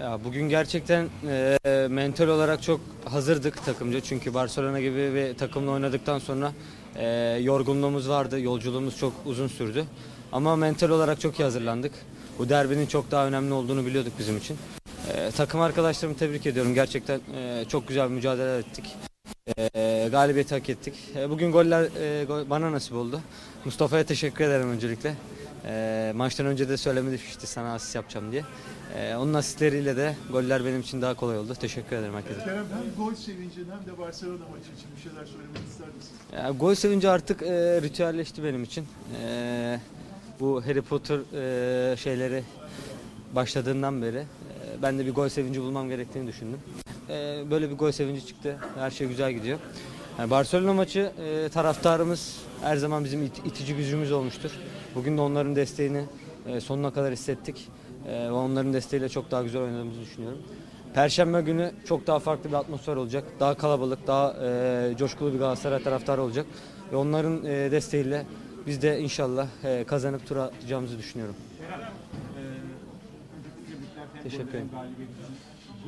Ya bugün gerçekten e, mental olarak çok hazırdık takımca çünkü Barcelona gibi bir takımla oynadıktan sonra e, yorgunluğumuz vardı, yolculuğumuz çok uzun sürdü. Ama mental olarak çok iyi hazırlandık. Bu derbinin çok daha önemli olduğunu biliyorduk bizim için. E, takım arkadaşlarımı tebrik ediyorum. Gerçekten e, çok güzel mücadele ettik. E, galibiyeti hak ettik. E, bugün goller e, gol- bana nasip oldu. Mustafa'ya teşekkür ederim öncelikle. E, maçtan önce de söylemişti sana asist yapacağım diye. E, onun asistleriyle de goller benim için daha kolay oldu. Teşekkür ederim herkese. Kerem hem gol sevincin hem de Barcelona maçı için bir şeyler söylemek ister misin? Ya, gol sevinci artık e, ritüelleşti benim için. E, bu Harry Potter e, şeyleri başladığından beri e, ben de bir gol sevinci bulmam gerektiğini düşündüm. E, böyle bir gol sevinci çıktı. Her şey güzel gidiyor. Yani Barcelona maçı e, taraftarımız her zaman bizim it- itici gücümüz olmuştur. Bugün de onların desteğini e, sonuna kadar hissettik. E, ve onların desteğiyle çok daha güzel oynadığımızı düşünüyorum. Perşembe günü çok daha farklı bir atmosfer olacak. Daha kalabalık, daha e, coşkulu bir Galatasaray taraftarı olacak. Ve onların e, desteğiyle biz de inşallah e, kazanıp tur atacağımızı düşünüyorum. Teşekkür ederim.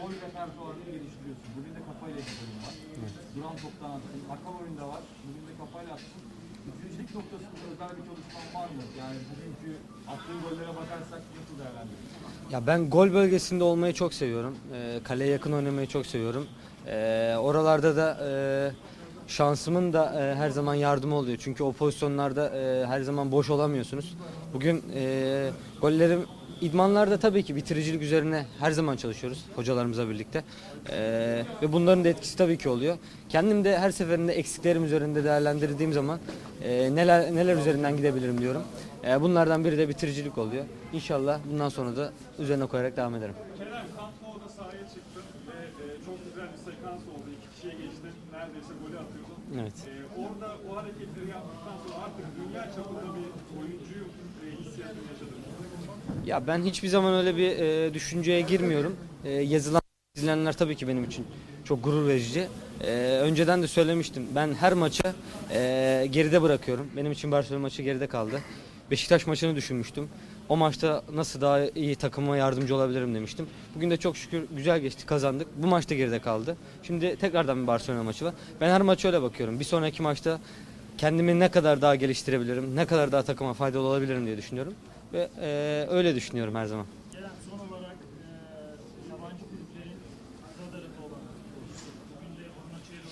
Gol repertuarını geliştiriyorsun. Bugün de kafayla yapıyorum var. Duran toptan attın. Akal oyunda var. Bugün de kafayla attın. Üçüncülük noktasında özel bir çalışman var mı? Yani bugünkü attığın gollere bakarsak nasıl değerlendiriyorsun? Ya ben gol bölgesinde olmayı çok seviyorum. E, kaleye yakın oynamayı çok seviyorum. E, oralarda da e, şansımın da e, her zaman yardımı oluyor. Çünkü o pozisyonlarda e, her zaman boş olamıyorsunuz. Bugün e, gollerim idmanlarda tabii ki bitiricilik üzerine her zaman çalışıyoruz hocalarımızla birlikte. E, ve bunların da etkisi tabii ki oluyor. Kendim de her seferinde eksiklerim üzerinde değerlendirdiğim zaman e, neler neler üzerinden gidebilirim diyorum. E, bunlardan biri de bitiricilik oluyor. İnşallah bundan sonra da üzerine koyarak devam ederim. Kerem Kampmo'da sahaya çıktın ve e, çok güzel bir sekans oldu. İki kişiye geçtin. Neredeyse golü atıyordun. Evet. E, orada o hareketleri yaptıktan sonra artık dünya çapında bir yaşadın. Ya ben hiçbir zaman öyle bir e, düşünceye girmiyorum. E, yazılan dizilenler tabii ki benim için çok gurur verici. E, önceden de söylemiştim. Ben her maçı e, geride bırakıyorum. Benim için Barcelona maçı geride kaldı. Beşiktaş maçını düşünmüştüm. O maçta nasıl daha iyi takıma yardımcı olabilirim demiştim. Bugün de çok şükür güzel geçti, kazandık. Bu maçta geride kaldı. Şimdi tekrardan bir Barcelona maçı var. Ben her maçı öyle bakıyorum. Bir sonraki maçta kendimi ne kadar daha geliştirebilirim, ne kadar daha takıma faydalı olabilirim diye düşünüyorum. Ve e, öyle düşünüyorum her zaman. Kerem son olarak eee yabancı kulüplerin radarında olan futbolcusu. Bugün de Onaçero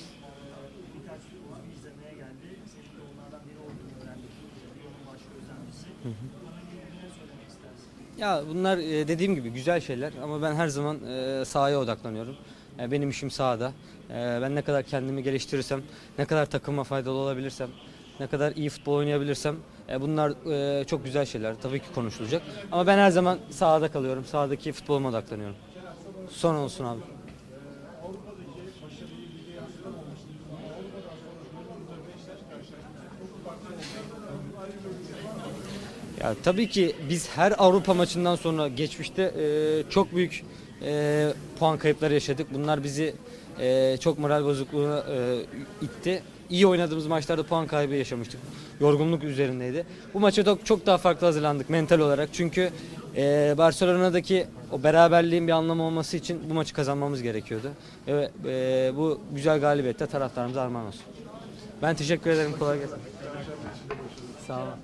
birkaç oyuncu izlemeye geldi. Senin de onlardan biri olduğunu öğrendik. Lyon'un baş gözlemcisi. Bana gibi ne söylemek istersin? Ya bunlar e, dediğim gibi güzel şeyler ama ben her zaman e, sahaya odaklanıyorum. E, Benim işim sahada. E, Ben ne kadar kendimi geliştirirsem, ne kadar takıma faydalı olabilirsem, ne kadar iyi futbol oynayabilirsem e, bunlar çok güzel şeyler. Tabii ki konuşulacak. Ama ben her zaman sahada kalıyorum. Sahadaki futboluma odaklanıyorum. Son olsun abi. Ya tabii ki biz her Avrupa maçından sonra geçmişte e, çok büyük e, puan kayıpları yaşadık. Bunlar bizi e, çok moral bozukluğuna e, itti. İyi oynadığımız maçlarda puan kaybı yaşamıştık. Yorgunluk üzerindeydi. Bu maça çok, çok daha farklı hazırlandık mental olarak. Çünkü e, Barcelona'daki o beraberliğin bir anlamı olması için bu maçı kazanmamız gerekiyordu. Ve e, bu güzel galibiyette taraftarımıza armağan olsun. Ben teşekkür ederim. Kolay gelsin. Sağ olun.